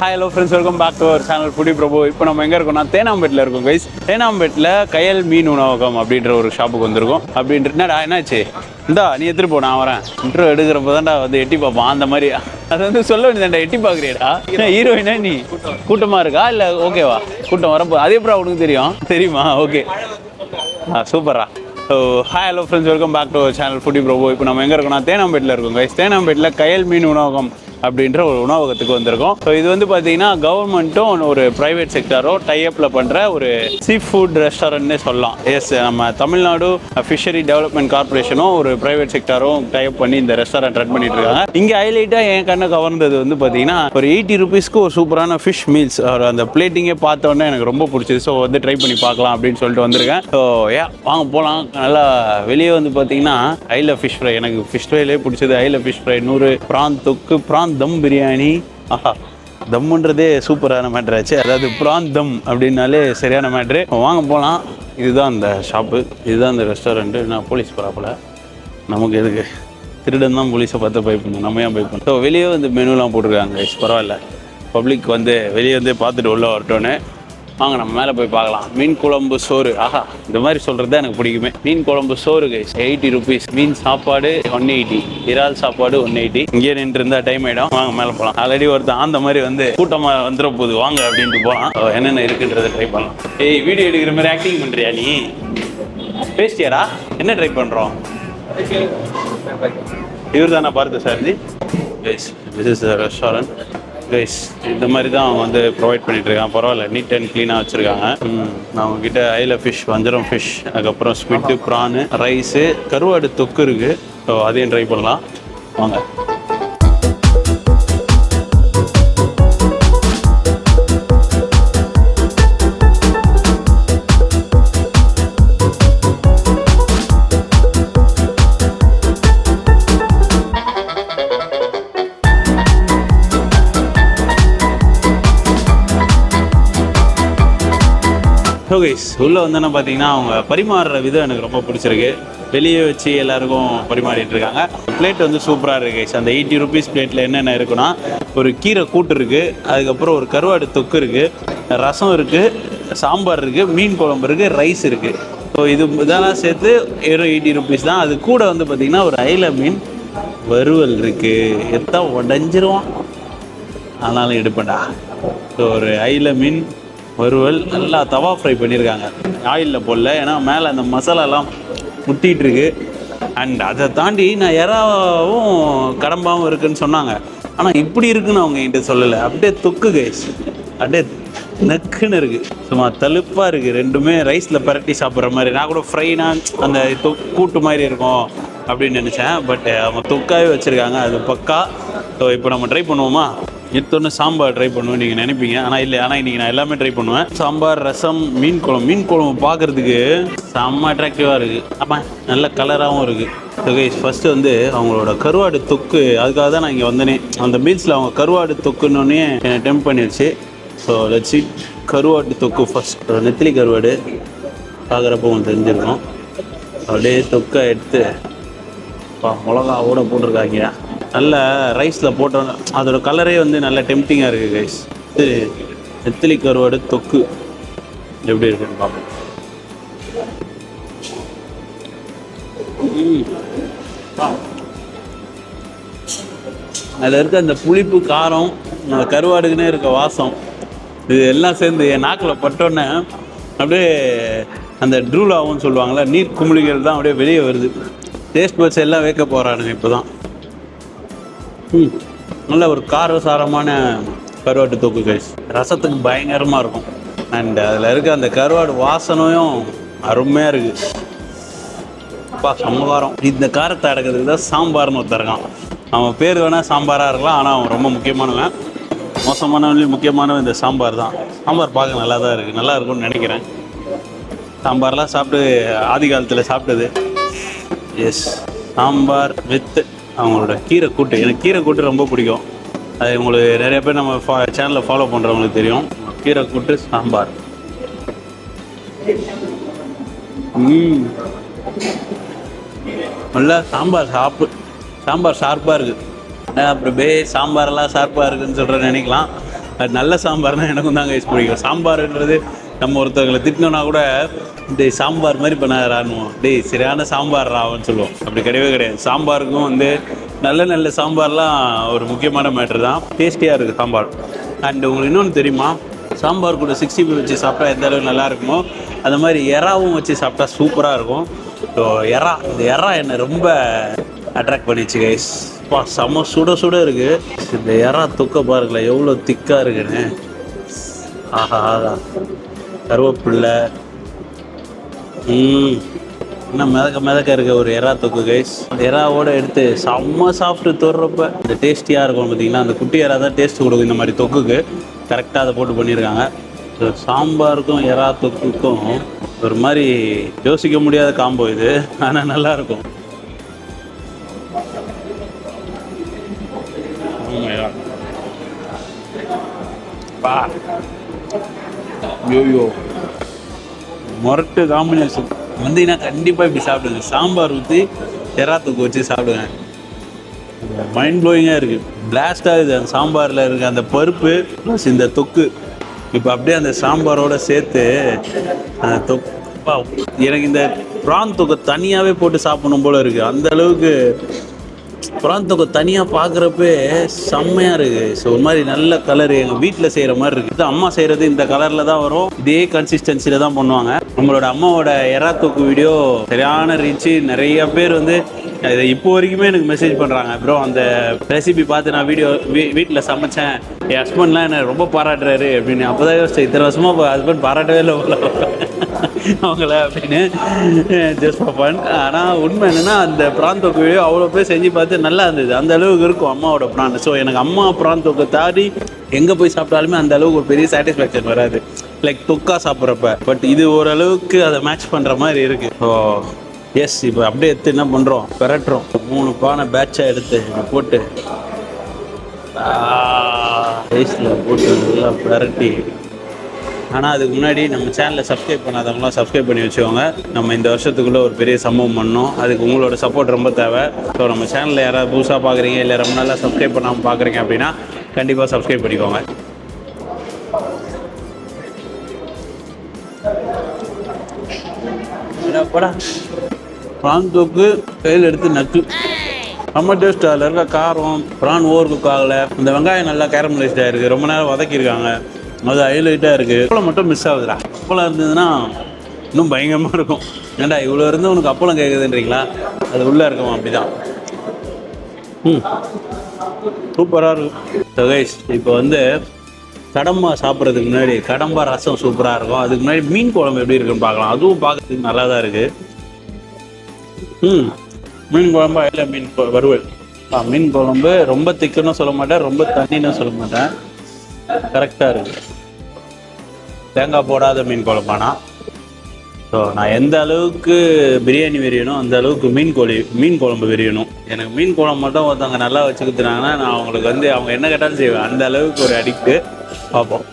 Hi hello friends welcome back to our channel foodie Prabhu இப்போ நம்ம எங்கே இருக்கோம்னா தேனாம்பேட்டில் இருக்கோம் கைஸ் தேனாம்பேட்டில் கயல் மீன் உணவகம் அப்படின்ற ஒரு ஷாப்புக்கு வந்திருக்கோம். அப்படின்ற என்னடா என்னாச்சு? இந்தா நீ எடுத்துகிட்டு போ நான் வரேன். இன்ட்ரோ எடுக்கிறப்ப தான்டா வந்து எட்டி பார்ப்பான் அந்த மாதிரி. அது வந்து சொல்ல வேண்டியதாண்டா எட்டி பார்க்குறியடா. ஹீரோயினா நீ? கூட்டமாக இருக்கா? இல்லை ஓகேவா கூட்டம் வரப்போ அதே அப்புறம் உனக்கு தெரியும்? தெரியுமா? ஓகே ஆ சூப்பரா so hi hello friends welcome back to channel foodie Prabhu இப்போ நம்ம எங்கே இருக்கோம்னா தேனாம்பேட்டில் இருக்கோம் கைஸ் தேனாம்பேட்டில் கயல் மீன் உணவகம் அப்படின்ற ஒரு உணவகத்துக்கு வந்திருக்கோம். ஸோ இது வந்து பார்த்தீங்கன்னா கவர்மெண்ட்டும் ஒரு ப்ரைவேட் செக்டரோ டைஅப்பில் பண்ணுற ஒரு சீ ஃபுட் ரெஸ்டாரண்ட்னே சொல்லலாம். எஸ் நம்ம தமிழ்நாடு ஃபிஷரி டெவலப்மெண்ட் கார்பரேஷனும் ஒரு ப்ரைவேட் செக்டரும் டைப் பண்ணி இந்த ரெஸ்டாரண்ட் ரன் பண்ணிட்டு இருக்காங்க. இங்கே ஹைலைட்டாக என் கண்ணை கவர்ந்தது வந்து பார்த்தீங்கன்னா ஒரு எயிட்டி ருபீஸ்க்கு ஒரு சூப்பரான ஃபிஷ் மீல்ஸ் ஒரு அந்த பிளேட்டிங்கே பார்த்தோன்னே எனக்கு ரொம்ப பிடிச்சது. ஸோ வந்து ட்ரை பண்ணி பார்க்கலாம் அப்படின்னு சொல்லிட்டு வந்திருக்கேன். ஸோ ஏ வாங்க போகலாம் நல்லா வெளியே வந்து பார்த்தீங்கன்னா ஐல ஃபிஷ் ஃப்ரை எனக்கு ஃபிஷ் ஃப்ரைலே பிடிச்சது. ஐல ஃபிஷ் ஃப்ரை நூறு ப்ரான் தொக்கு ப்ரான் தம் பிரியாணி. ஆஹா தம்முன்றதே சூப்பரான மேட்ராச்சு அதாவது ப்ரான் தம் அப்படின்னாலே சரியான மேட்ரு வாங்க போகலாம் இதுதான் அந்த ஷாப்பு இதுதான் அந்த ரெஸ்டாரண்ட்டு நான் போலீஸ் பராப்பில் நமக்கு எதுக்கு? திருடன் தான் போலீஸை பார்த்து பயப்படணும் நம்ம ஏன் பயப்படணும் ஸோ வெளியே வந்து மெனுலாம் போட்டிருக்காங்க பரவாயில்ல. பப்ளிக் வந்து வெளியே வந்து பார்த்துட்டு உள்ளே வரட்டோன்னு வாங்க நம்ம மேலே போய் பார்க்கலாம். மீன் குழம்பு சோறு. ஆஹா இந்த மாதிரி சொல்கிறது தான் எனக்கு பிடிக்குமே. மீன் குழம்பு சோறு கைஸ் எயிட்டி ருபீஸ் மீன் சாப்பாடு ஒன் எயிட்டி இறால் சாப்பாடு ஒன் எயிட்டி இங்கே நின்று இருந்தால் டைம் ஆகிடும் வாங்க மேலே போகலாம் ஆல்ரெடி ஒருத்தன் அந்த மாதிரி வந்து கூட்டமாக வந்துட போகுது வாங்க அப்படின்ட்டு போகலாம் என்னென்ன இருக்குன்றதை ட்ரை பண்ணலாம். ஏய் வீடியோ எடுக்கிற மாதிரி ஆக்டிங் பண்ணுறியா நீ? பேசிட்டியாடா? என்ன ட்ரை பண்ணுறோம் இவர் தானே பார்த்து sir ji guys this is restaurant guys இந்த மாதிரி தான் அவங்க வந்து ப்ரொவைட் பண்ணிட்டு இருக்காங்க பரவாயில்ல நீட் அண்ட் க்ளீனாக வச்சுருக்காங்க. அவங்க கிட்ட ஐல ஃபிஷ் வஞ்சரம் ஃபிஷ் அதுக்கப்புறம் ஸ்குவிட்டு ப்ரானு ரைஸு கருவாடு தொக்கு இருக்குது ஸோ அதையும் ட்ரை பண்ணலாம். வாங்க. கைஸ் உள்ளே வந்தோன்னா பார்த்தீங்கன்னா அவங்க பரிமாறுற விதம் எனக்கு ரொம்ப பிடிச்சிருக்கு. வெளியே வச்சு எல்லாருக்கும் பரிமாறிட்டு இருக்காங்க. பிளேட் வந்து சூப்பராக இருக்கு கைஸ் அந்த எயிட்டி ருபீஸ் பிளேட்டில் என்னென்ன இருக்குன்னா ஒரு கீரை கூட்டு இருக்குது அதுக்கப்புறம் ஒரு கருவாடு தொக்கு இருக்குது ரசம் இருக்குது சாம்பார் இருக்குது மீன் குழம்பு இருக்குது ரைஸ் இருக்குது ஸோ இது இதெல்லாம் சேர்த்து வெறும் எயிட்டி ருபீஸ் தான். அது கூட வந்து பார்த்திங்கன்னா ஒரு ஐல மீன் வறுவல் இருக்குது எத்தான் உடஞ்சிருவான். ஆனாலும் எடுப்பேன்டா. ஸோ ஒரு ஐல மீன் வறுவல் நல்லா தவா ஃப்ரை பண்ணியிருக்காங்க ஆயிலில் போடல ஏன்னா மேலே அந்த மசாலாலாம் முட்டிகிட்ருக்கு அண்ட் அதை தாண்டி நான் எறாவும் கடம்பாவும் இருக்குன்னு சொன்னாங்க. ஆனால் இப்படி இருக்குன்னு அவங்க என்கிட்ட சொல்லலை. அப்படியே தொக்கு கைஸ் அப்படியே நக்குன்னு இருக்குது சும்மா தழுப்பாக இருக்குது ரெண்டுமே ரைஸில் பரட்டி சாப்பிட்ற மாதிரி. நான் கூட ஃப்ரைனா அந்த தொ கூட்டு மாதிரி இருக்கும் அப்படின்னு நினச்சேன். பட் அவங்க தொக்காவே வச்சுருக்காங்க. அது பக்கா. ஸோ இப்போ நம்ம ட்ரை பண்ணுவோமா? எடுத்தோடனே சாம்பார் ட்ரை பண்ணுவேன் நீங்கள் நினைப்பீங்க. ஆனால் இல்லை ஆனால் இன்றைக்கி நான் எல்லாமே ட்ரை பண்ணுவேன். சாம்பார் ரசம் மீன் குழம்பு. மீன் குழம்பு பார்க்குறதுக்கு செம்ம அட்ராக்டிவாக இருக்குது அப்போ நல்ல கலராகவும் இருக்குது ஓகே ஃபஸ்ட்டு வந்து அவங்களோட கருவாடு தொக்கு. அதுக்காக தான் நான் இங்கே வந்தேனே. அந்த மீல்ஸில் அவங்க கருவாடு தொக்குன்னொன்னே என்னை டெம்ப் பண்ணிடுச்சு. ஸோ லட்சி கருவாட்டு தொக்கு ஃபஸ்ட் நெத்திலி கருவாடு பார்க்குறப்போ உங்களுக்கு தெரிஞ்சிருக்கும். அப்படியே தொக்கை எடுத்து மிளகா ஓட போட்டிருக்காங்க. நல்ல ரைஸில் போட்டோம் அதோட கலரே வந்து நல்ல டெம்டிங்காக இருக்குது கைஸ் இது நெத்திலி கருவாடு தொக்கு. எப்படி இருக்குன்னு பார்ப்போம். அதில் இருக்க அந்த புளிப்பு காரம் அந்த கருவாடுக்குன்னே இருக்க வாசம் இது எல்லாம் சேர்ந்து என் நாக்கில் பட்டோன்னே அப்படியே அந்த ட்ரூலாகவும் சொல்லுவாங்கள்ல நீர் குமிழிகள் தான் அப்படியே வெளியே வருது. டேஸ்ட் பட்ஸ் எல்லாம் வைக்க போகிறானுங்க இப்போ தான் ம். நல்ல ஒரு காரசாரமான கருவாட்டு தொக்கு கைஸ் ரசத்துக்கு பயங்கரமாக இருக்கும். அண்ட் அதில் இருக்க அந்த கருவாடு வாசனையும் அருமையாக இருக்குது அப்பா செம்ம காரம். இந்த காரத்தை அடக்கிறதுக்கு தான் சாம்பார்னு ஒருத்தருக்கான் அவன் பேர் வேணால் சாம்பாராக இருக்கலாம் ஆனால் அவன் ரொம்ப முக்கியமானவன். மோசமானவன்லேயும் முக்கியமானவன் இந்த சாம்பார் தான். சாம்பார் பார்க்க நல்லா தான் இருக்குது நல்லா இருக்கும்னு நினைக்கிறேன். சாம்பார்லாம் சாப்பிட்டு ஆதி காலத்தில் சாப்பிட்டது. எஸ் சாம்பார் வித் அவங்களோட கீரை கூட்டு. எனக்கு கீரை கூட்டு ரொம்ப பிடிக்கும். அது உங்களுக்கு நிறைய பேர் நம்ம ஃபா சேனலில் ஃபாலோ பண்ணுறவங்களுக்கு தெரியும். கீரை கூட்டு சாம்பார். ம். நல்லா சாம்பார் சாப்பு சாம்பார் ஷார்ப்பாக இருக்குது அப்புறம் பே சாம்பாரெல்லாம் ஷார்ப்பாக இருக்குன்னு சொல்கிற நினைக்கலாம். அது நல்ல சாம்பார்னால் எனக்கும் தான் கைஸ் பிடிக்கும். சாம்பார்ன்றது நம்ம ஒருத்தவங்களை திட்டினோன்னா கூட டேய் சாம்பார் மாதிரி பண்ணாரான்னுவோம் டேய் சரியான சாம்பார் ராவன்னு சொல்லுவோம் அப்படி கிடையவே கிடையாது. சாம்பாருக்கும் வந்து நல்ல நல்ல சாம்பார்லாம் ஒரு முக்கியமான மேட்ரு தான். டேஸ்டியாக இருக்குது சாம்பார். அண்ட் உங்களுக்கு இன்னொன்று தெரியுமா? சாம்பார் கூட சிக்ஸ்டி ஃபைவ் வச்சு சாப்பிட்டா எந்த அளவுக்கு நல்லா இருக்குமோ அந்த மாதிரி எறாவும் வச்சு சாப்பிட்டா சூப்பராக இருக்கும். ஸோ எறா இந்த எறா என்னை ரொம்ப அட்ராக்ட் பண்ணிச்சு கைஸ் பா செம சுட சுட இருக்குது இந்த எறா தொக்க பாருங்களேன் எவ்வளோ திக்காக இருக்குன்னு. ஆஹா ஆஹா. கருவேப்பில்லை. இன்னும் மிதக்க மிதக்க இருக்க ஒரு எறா தொக்கு கைஸ் எறாவோடு எடுத்து செம்ம சாப்பிட்டு தொடுறப்ப இந்த டேஸ்டியாக இருக்கும் பார்த்தீங்கன்னா அந்த குட்டி எறா தான் டேஸ்ட் கொடுக்கும் இந்த மாதிரி தொக்குக்கு. கரெக்டாக அதை போட்டு பண்ணியிருக்காங்க. ஸோ சாம்பாருக்கும் எறா தொக்குக்கும் ஒரு மாதிரி யோசிக்க முடியாத காம்போ இது. ஆனால் நல்லா இருக்கும் oh பா. யோயோ மொரட்டு காம்பினேஷன் வந்தீங்கன்னா கண்டிப்பாக இப்படி சாப்பிடுங்க. சாம்பார் ஊற்றி எறா தொக்கு வச்சு சாப்பிடுங்க. மைண்ட் ப்ளோயிங்காக இருக்குது பிளாஸ்ட் ஆகுது அந்த சாம்பாரில் இருக்க அந்த பருப்பு ப்ளஸ் இந்த தொக்கு. இப்போ அப்படியே அந்த சாம்பாரோடு சேர்த்து அந்த தொப்பா எனக்கு இந்த ப்ரான் தொக்கை தனியாகவே போட்டு சாப்பிடணும் போல் இருக்குது அந்த அளவுக்கு ப்ரான் தொக்கை தனியாக பார்க்குறப்பே செம்மையாக இருக்குது ஸோ ஒரு மாதிரி நல்ல கலர் எங்கள் வீட்டில் செய்கிற மாதிரி இருக்குது இது அம்மா செய்கிறது இந்த கலரில் தான் வரும். இதே கன்சிஸ்டன்சியில் தான் பண்ணுவாங்க. நம்மளோட அம்மாவோட எறா தொக்கு வீடியோ சரியான ரீச்சு நிறைய பேர் வந்து இதை இப்போ வரைக்குமே எனக்கு மெசேஜ் பண்ணுறாங்க ப்ரோ அந்த ரெசிபி பார்த்து நான் வீடியோ வீ வீட்டில் சமைச்சேன். என் ஹஸ்பண்ட்லாம் என்னை ரொம்ப பாராட்டுறாரு அப்படின்னு. அப்போ தான் யோசிச்சேன் இத்தனை வருஷமாக ஹஸ்பண்ட் பாராட்டவே இல்லை அவங்கள அப்படின்னு ஜஸ்ட் ஃபார் ஃபன் ஆனால் உண்மை என்னென்னா அந்த ப்ரான் தொக்கு வீடியோ அவ்வளோ பேர் செஞ்சு பார்த்து நல்லா இருந்தது. அந்த அளவுக்கு இருக்கும் அம்மாவோட ப்ரான் ஸோ எனக்கு அம்மா ப்ரான் தொக்கை தாண்டி எங்கே போய் சாப்பிட்டாலுமே அந்த அளவுக்கு ஒரு பெரிய சாட்டிஸ்ஃபேக்ஷன் வராது. லைக் தொக்கா சாப்பிட்றப்ப. பட் இது ஓரளவுக்கு அதை மேட்ச் பண்ணுற மாதிரி இருக்குது ஸோ எஸ் இப்போ அப்படியே எடுத்து என்ன பண்ணுறோம் பெரட்டுறோம். மூணு பானை பேட்சாக எடுத்து போட்டு ரைஸில் போட்டு நல்லா பெரட்டி ஆனால் அதுக்கு முன்னாடி நம்ம சேனலை சப்ஸ்கிரைப் பண்ணாதவங்களாம் சப்ஸ்கிரைப் பண்ணி வச்சுக்கோங்க. நம்ம இந்த வருஷத்துக்குள்ளே ஒரு பெரிய சம்பவம் பண்ணோம். அதுக்கு உங்களோட சப்போர்ட் ரொம்ப தேவை. ஸோ நம்ம சேனலில் யாராவது புதுசாக பார்க்குறீங்க இல்லை ரொம்ப நாளாக சப்ஸ்கிரைப் பண்ணாமல் பார்க்குறீங்க அப்படின்னா கண்டிப்பாக சப்ஸ்கிரைப் பண்ணிக்கோங்க. என்னப்படா ப்ரான் தூக்கு கையில் எடுத்து நக்கு. நம்ம டேஸ்ட் அதில் இருக்க? காரம் ப்ரான் ஓவர் குக் ஆகலை. இந்த வெங்காயம் நல்லா கேரமலைஸ்டாக இருக்குது ரொம்ப நேரம் வதக்கியிருக்காங்க. அது ஹைலைட்டாக இருக்குது அப்பளம் மட்டும் மிஸ் ஆகுதுடா. அப்பளம் இருந்ததுன்னா இன்னும் பயங்கரமாக இருக்கும். ஏன்டா இவ்வளோ இருந்து உனக்கு அப்பளம் கேட்குதுன்றீங்களா அது உள்ளே இருக்கும் அப்படிதான். ம். சூப்பராக இருக்கும். கைஸ் இப்போ வந்து கடம்பா சாப்பிட்றதுக்கு முன்னாடி கடம்பா ரசம் சூப்பராக இருக்கும். அதுக்கு முன்னாடி மீன் குழம்பு எப்படி இருக்குன்னு பார்க்கலாம். அதுவும் பார்க்கறதுக்கு நல்லா தான் இருக்குது ம். மீன் குழம்பு இல்லை மீன் வறுவல்? ஆ மீன் குழம்பு ரொம்ப திக்குன்னு சொல்ல மாட்டேன் ரொம்ப தண்ணின்னு சொல்ல மாட்டேன். கரெக்டாக இருக்கு. தேங்காய் போடாத மீன் குழம்பானா ஸோ நான் எந்த அளவுக்கு பிரியாணி வெறியணும் அந்த அளவுக்கு மீன் கோழி மீன் குழம்பு வெறியணும். எனக்கு மீன் குழம்பு மட்டும் ஒருத்தவங்க நல்லா வச்சு கொடுத்துனாங்கன்னா நான் அவங்களுக்கு வந்து அவங்க என்ன கேட்டாலும் செய்வேன். அந்த அளவுக்கு ஒரு அடிக்ட்டு பார்ப்போம்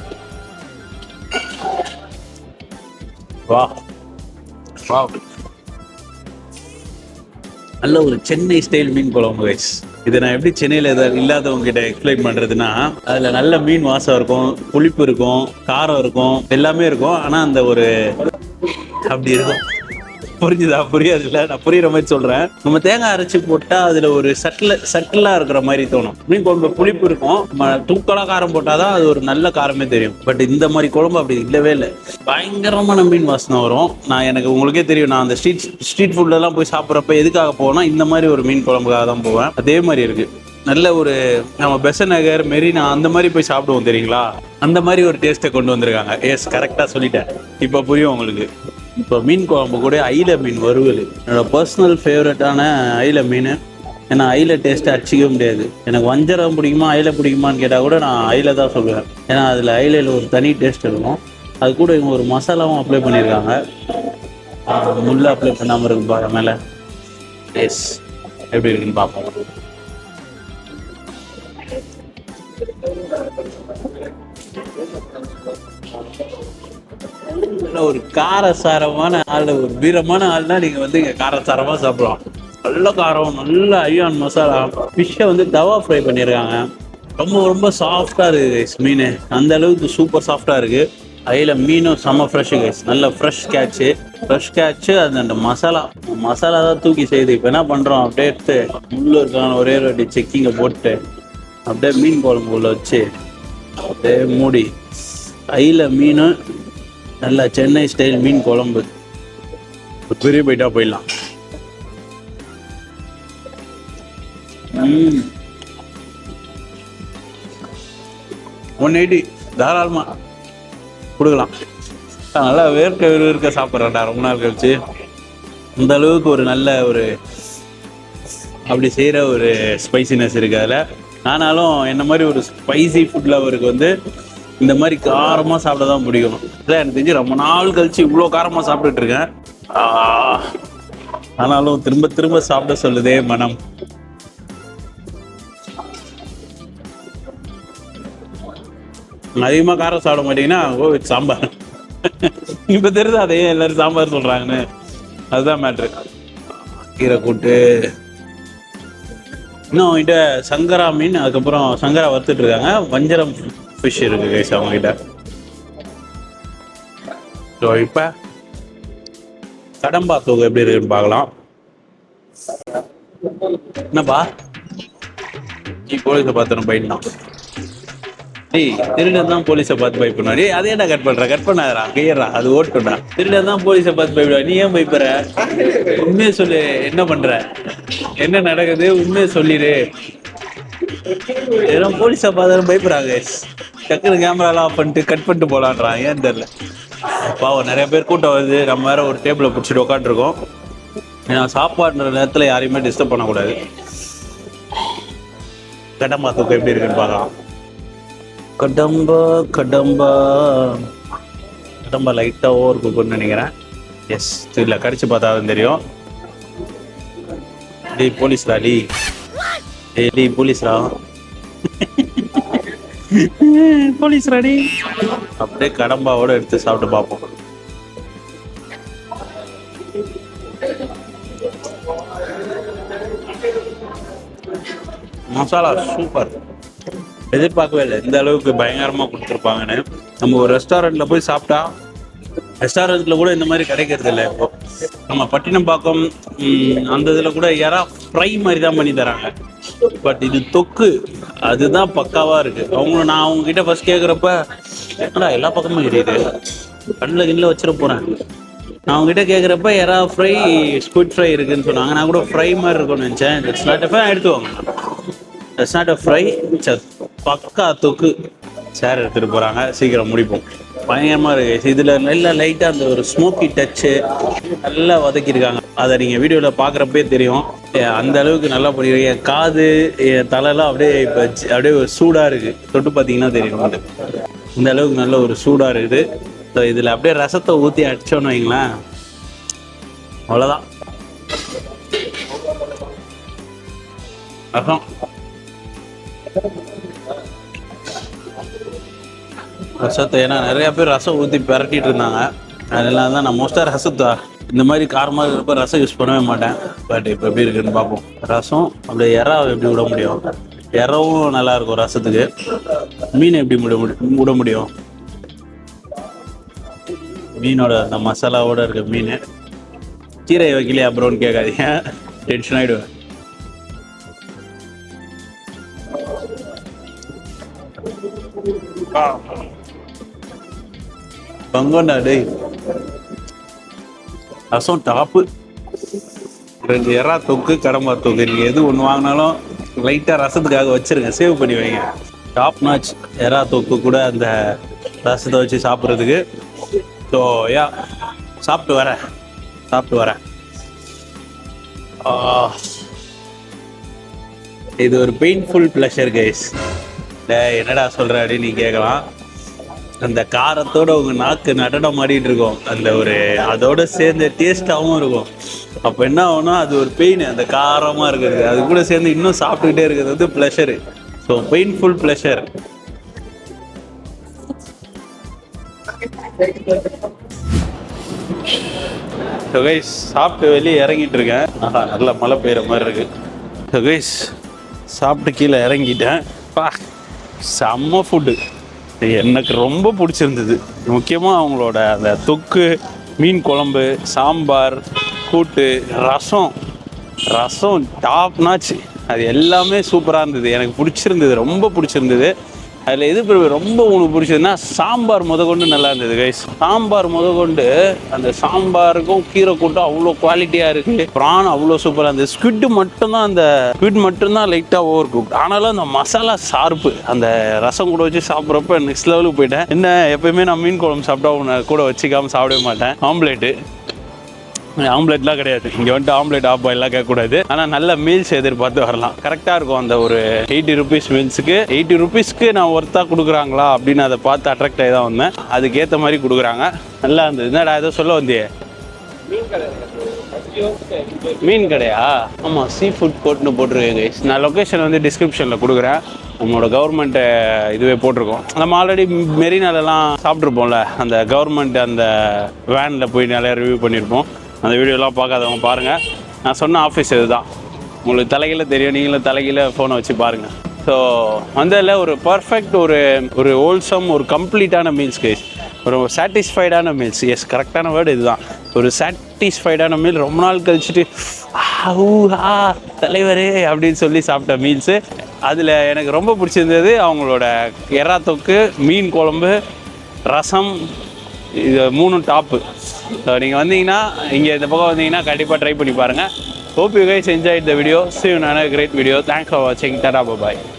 வா. வா. நல்ல ஒரு சென்னை ஸ்டைல் மீன் குழம்பு கைஸ் இதை நான் எப்படி சென்னையில் எதாவது இல்லாதவங்க கிட்ட எக்ஸ்பிளைன் பண்ணுறதுன்னா அதில் நல்ல மீன் வாசம் இருக்கும் புளிப்பு இருக்கும் காரம் இருக்கும் எல்லாமே இருக்கும். ஆனால் அந்த ஒரு அப்படி இருக்கும். புரிஞ்சுதா? புரியாதுல்ல? நான் புரியுற மாதிரி சொல்றேன். நம்ம தேங்காய் அரைச்சி போட்டா அதுல ஒரு சட்டில் சட்டிலா இருக்கிற மாதிரி தோணும். மீன் குழம்பு புளிப்பு இருக்கும். ம- தூக்கலா காரம் போட்டாதான் அது ஒரு நல்ல காரமே தெரியும். பட் இந்த மாதிரி குழம்பு அப்படி இல்லவே இல்லை. பயங்கரமான மீன் வாசனை வரும். நான் எனக்கு உங்களுக்கே தெரியும். நான் அந்த ஸ்ட்ரீட் ஸ்ட்ரீட் ஃபுட்லாம் போய் சாப்பிட்றப்ப எதுக்காக போனா இந்த மாதிரி ஒரு மீன் குழம்புக்காக தான் போவேன். அதே மாதிரி இருக்கு. நல்ல ஒரு நம்ம பெசன் நகர் மெரினா அந்த மாதிரி போய் சாப்பிடுவோம் தெரியுங்களா? அந்த மாதிரி ஒரு டேஸ்ட்டை கொண்டு வந்திருக்காங்க. எஸ் கரெக்டாக சொல்லிட்டேன். இப்போ புரியும் உங்களுக்கு. இப்போ மீன் குழம்பு கூட ஐல மீன் வறுவல். என்னோட பர்சனல் ஃபேவரட்டான ஐல மீன். ஏன்னா ஐல டேஸ்ட்டை அடிச்சிக்கவே முடியாது. எனக்கு வஞ்சரம் பிடிக்குமா ஐல பிடிக்குமான்னு கேட்டால் கூட நான் ஐல தான் சொல்லுவேன். ஏன்னா அதில் ஐலையில் ஒரு தனி டேஸ்ட் இருக்கும். அது கூட இவங்க ஒரு மசாலாவும் அப்ளை பண்ணியிருக்காங்க. முள்ள அப்ளை பண்ணாமல் இருக்கு பாருங்க மேலே. எஸ் எப்படி இருக்குன்னு பார்ப்போம். நல்ல ஒரு காரசாரமான ஆள் ஒரு வீரமான ஆள்னா நீங்கள் வந்து இங்கே காரசாரமாக சாப்பிடலாம். நல்ல காரம் நல்ல ஐயான் மசாலா ஃபிஷ்ஷை வந்து தவா ஃப்ரை பண்ணியிருக்காங்க ரொம்ப ரொம்ப சாஃப்டாக இருக்குது கைஸ் மீன். அந்த அளவுக்கு சூப்பர் சாஃப்டாக இருக்குது அதில் மீனும் செம்ம ஃப்ரெஷ்ஷு கைஸ் நல்ல ஃப்ரெஷ் கேட்ச்சு ஃப்ரெஷ் கேட்ச்சு அது அந்த மசாலா. மசாலா தான் தூக்கி செய்யுது இப்போ என்ன பண்ணுறோம் அப்படியே எடுத்து முள்ளு இருக்கான ஒரே ஒரு வாட்டி செக்கிங்கை போட்டு அப்படியே மீன் குழம்பு உள்ள வச்சு அப்படியே மூடி. கையில் மீன் நல்ல சென்னை ஸ்டைல் மீன் குழம்பு. பெரிய போயிட்டா போயிடலாம். ஒன் எயிட்டி தாராளமாக கொடுக்கலாம். நல்லா வேர்க்க வேர்க்க சாப்பிட்றேன்டா ரொம்ப நாள் கழிச்சு. இந்த அளவுக்கு ஒரு நல்ல ஒரு அப்படி செய்கிற ஒரு ஸ்பைசினஸ் இருக்குது அதில். ஆனாலும் என்ன மாதிரி ஒரு ஸ்பைசி ஃபுட் லவருக்கு வந்து இந்த மாதிரி காரமாக சாப்பிட தான் பிடிக்கும் இல்லை எனக்கு தெரிஞ்சு ரொம்ப நாள் கழிச்சு இவ்வளோ காரமாக சாப்பிட்டுட்டு இருக்கேன். ஆனாலும் திரும்ப திரும்ப சாப்பிட சொல்லுதே மனம். அதிகமாக காரம் சாப்பிட மாட்டீங்கன்னா ஓ சாம்பார். இப்போ தெரியுது அதே எல்லாரும் சாம்பார் சொல்கிறாங்கன்னு அதுதான் மேட்ரு கீரை கூட்டு. இன்னும் அவங்ககிட்ட சங்கரா மீன் அதுக்கப்புறம் சங்கரா வறுத்துட்டு இருக்காங்க. வஞ்சரம். ஃபிஷ் இருக்கு கைஸ் அவங்ககிட்ட ஸோ இப்போ கடம்பா தூக்கு எப்படி இருக்குன்னு பார்க்கலாம். என்னப்பா? நீ போலீஸை பார்த்து போயிடலாம். டேய் திருடன் தான் போலீஸை பார்த்து பயப்படுவா டேய் அதே என்ன கட் பண்ற? கட் பண்ணாதடா கையறா அது ஓட்டுடா திருடன் தான் போலீஸை பார்த்து பயப்படுவா நீ ஏன் பயப்படுற? உண்மையை சொல்லு என்ன பண்ற? என்ன நடக்குது? உண்மையை சொல்லிடு. எல்லாம் போலீஸை பார்த்தாலும் பயப்படுறாங்க டக்குனு கேமராலாம் ஆஃப் பண்ணிட்டு கட் பண்ணிட்டு போலான்றான். ஏன் தெரியல. பாவம் நிறைய பேர் கூட்டம் வருது. நம்ம வேற ஒரு டேபிளை பிடிச்சிட்டு உட்காந்துருக்கோம் ஏன்னா சாப்பாடுற நேரத்தில் யாரையுமே டிஸ்டர்ப் பண்ணக்கூடாது. கடம்பா தூக்கம் எப்படி இருக்குன்னு பார்க்கலாம். கடம்பா கடம்பா. கடம்பா லைட்டாக ஓவர் குக்குன்னு நினைக்கிறேன். எஸ் இல்லை கடிச்சு பார்த்தா தான் தெரியும். டேய் போலீஸ்டா டி டேய் டேய் போலீஸ்டா போலீஸ் ரெடி அப்படியே கடம்பாவோட எடுத்து சாப்பிட்டு பார்ப்போம். மசாலா சூப்பர் எதிர்பார்க்கவே இல்லை. இந்த அளவுக்கு பயங்கரமா கொடுத்துருப்பாங்கன்னு. நம்ம ஒரு ரெஸ்டாரண்ட்ல போய் சாப்பிட்டா ரெஸ்டாரண்ட்ல கூட இந்த மாதிரி கிடைக்கிறது இல்லை இப்போ. நம்ம பட்டினப்பாக்கம் ம், அந்த இதில் கூட யாரா ஃப்ரை மாதிரி தான் பண்ணி தராங்க. பட் இது தொக்கு. அதுதான் பக்காவா இருக்கு. அவங்கள நான் அவங்க கிட்ட ஃபர்ஸ்ட் கேட்குறப்ப என்னடா எல்லா பக்கமும் எரியுது கண்ணில் கிண்ணில் வச்சிட போறேன். நான் அவங்க கிட்ட கேட்குறப்ப யாரா ஃப்ரை ஸ்குவிட் ஃப்ரை இருக்குன்னு சொன்னாங்க. நான் கூட ஃப்ரை மாதிரி இருக்கும்னு நினச்சேன். இட்ஸ் நாட் எஃப் எடுத்து வாங்க இட்ஸ் நாட் எ ஃப்ரை பக்கா தொக்கு. சேர் எடுத்துட்டு போறாங்க. சீக்கிரம் முடிப்போம். பயங்கரமா இருக்கு. இதுல நல்லா லைட்டா அந்த ஒரு ஸ்மோக்கி டச்சு நல்லா வதக்கியிருக்காங்க. அதை நீங்க வீடியோல பாக்குறப்பே தெரியும். அந்த அளவுக்கு நல்லா பண்ணிருக்கீங்க. காது தலைலாம் அப்படியே இப்போ அப்படியே ஒரு சூடா இருக்கு. தொட்டு பார்த்தீங்கன்னா தெரியும் இந்த அளவுக்கு நல்ல ஒரு சூடா இருக்குது. ஸோ இதுல அப்படியே ரசத்தை ஊத்தி அடித்தோன்னு வைங்களேன். அவ்வளோதான் ரசம். ரசத்தை ஏன்னா நிறைய பேர் ரசம் ஊற்றி பிரட்டிட்டு இருந்தாங்க. அதெல்லாம் தான் நான் மோஸ்ட்டாக ரசத்தை இந்த மாதிரி காரமாக இருக்கிறப்ப ரசம் யூஸ் பண்ணவே மாட்டேன். பட் இப்போ எப்படி இருக்குன்னு பார்ப்போம். ரசம் அப்படியே இறா எப்படி விட முடியும்? இறவும் நல்லா இருக்கும் ரசத்துக்கு. மீன் எப்படி விட முடியும் விட முடியும்? மீனோட அந்த மசாலாவோட இருக்க மீன். கீரை வைக்கலையா அப்புறம்னு கேட்காதீங்க. டென்ஷன் ஆகிடுவேன் பங்கோண்டா டேய். ரசம் டாப்பு ரெண்டு எறா தொக்கு கடம்பா தொக்கு. நீங்கள் எது ஒன்று வாங்கினாலும் லைட்டாக ரசத்துக்காக வச்சுருங்க. சேவ் பண்ணி வைங்க. டாப் நாச் எறா தொக்கு கூட அந்த ரசத்தை வச்சு சாப்பிட்றதுக்கு. ஸோ யா சாப்பிட்டு வரேன். சாப்பிட்டு வரேன். இது ஒரு பெயின்ஃபுல் ப்ளஷர் கைஸ் என்னடா சொல்கிற அப்படின்னு நீ கேட்கலாம். அந்த காரத்தோட உங்க நாக்கு நடனம் ஆடிட்டு இருக்கும். அந்த ஒரு அதோட சேர்ந்த டேஸ்டாகவும் இருக்கும். அப்போ என்ன ஆகும்னா அது ஒரு பெயின் அந்த காரமாக இருக்கிறது. அது கூட சேர்ந்து இன்னும் சாப்பிட்டுக்கிட்டே இருக்கிறது வந்து pleasure so painful pleasure so guys சாப்பிட்டு வெளியே இறங்கிட்டு இருக்கேன். ஆஹா நல்லா மழை பெய்கிற மாதிரி இருக்கு. ஸோ கைஸ் சாப்பிட்டு கீழே இறங்கிட்டேன். பா செம்ம ஃபுட்டு எனக்கு ரொம்ப பிடிச்சிருந்தது. முக்கியமாக அவங்களோட அந்த தொக்கு மீன் குழம்பு சாம்பார் கூட்டு ரசம். ரசம் டாப் நாச்சு அது எல்லாமே சூப்பராக இருந்தது. எனக்கு பிடிச்சிருந்தது ரொம்ப பிடிச்சிருந்தது. அதில் எது பிறகு ரொம்ப உனக்கு பிடிச்சதுன்னா சாம்பார் முத கொண்டு நல்லா இருந்தது கைஸ் சாம்பார் முத கொண்டு அந்த சாம்பாருக்கும் கீரை கூட்டம் அவ்வளோ குவாலிட்டியாக இருக்குது ப்ரான் அவ்வளோ சூப்பராக இருந்தது. ஸ்குவிட் மட்டும்தான் அந்த ஸ்குவிட் மட்டும்தான் லைட்டாக ஓவர் குக் ஆனாலும் அந்த மசாலா சார்ப்பு அந்த ரசம் கூட வச்சு சாப்பிட்றப்ப நெக்ஸ்ட் லெவலுக்கு போயிட்டேன். என்ன எப்பயுமே நான் மீன் குழம்பு சாப்பிட்டா உன்னை கூட வச்சுக்காமல் சாப்பிடவே மாட்டேன். ஆம்லேட்டு. ஆம்லெட்லாம் கிடையாது. இங்கே வந்துட்டு ஆம்லெட் ஆஃப் பாயிலாம் கேட்கக்கூடாது. ஆனால் நல்ல மீல்ஸ் எதிர்பார்த்து வரலாம். கரெக்டாக இருக்கும் அந்த ஒரு எயிட்டி ருபீஸ் மீல்ஸுக்கு எயிட்டி ருபீஸ்க்கு நான் ஒர்த்தாக கொடுக்குறாங்களா அப்படின்னு அதை பார்த்து அட்ராக்ட் ஆகி தான் வந்தேன். அதுக்கேற்ற மாதிரி கொடுக்குறாங்க. நல்லா இருந்தது. என்னடா ஏதோ சொல்ல வந்தியே? மீன் கடையா? ஆமாம் சீ ஃபுட் கோர்ட்னு போட்டிருக்கேன் நான் லொக்கேஷன் வந்து டிஸ்கிரிப்ஷனில் கொடுக்குறேன். நம்மளோட கவர்மெண்ட் இதுவே போட்டிருக்கோம். நம்ம ஆல்ரெடி மெரினாலெலாம் சாப்பிட்ருப்போம்ல அந்த கவர்மெண்ட் அந்த வேனில் போய் நிறைய ரிவ்யூ பண்ணியிருப்போம். அந்த வீடியோலாம் பார்க்காதவங்க பாருங்கள் நான் சொன்ன ஆஃபீஸ் இதுதான். உங்களுக்கு தலைகீழ தெரியும் நீங்களும் தலைகீழ ஃபோனை வச்சு பாருங்கள் ஸோ வந்ததில் ஒரு பர்ஃபெக்ட் ஒரு ஒரு ஹோல்சம் ஒரு கம்ப்ளீட்டான மீல்ஸ் கைஸ் ஒரு சாட்டிஸ்ஃபைடான மீல்ஸ் எஸ் கரெக்டான வேர்டு இதுதான். ஒரு சாட்டிஸ்ஃபைடான மீல் ரொம்ப நாள் கழிச்சுட்டு ஆ தலைவரே அப்படின்னு சொல்லி சாப்பிட்ட மீல்ஸு அதில் எனக்கு ரொம்ப பிடிச்சிருந்தது அவங்களோட எறா தொக்கு மீன் குழம்பு ரசம் இது மூணும் டாப்பு ஸோ நீங்கள் வந்தீங்கன்னா இங்கே இந்த பக்கம் வந்தீங்கன்னா கண்டிப்பாக ட்ரை பண்ணி பாருங்கள் hope you guys enjoy the video see you great video great video. Thanks tata bye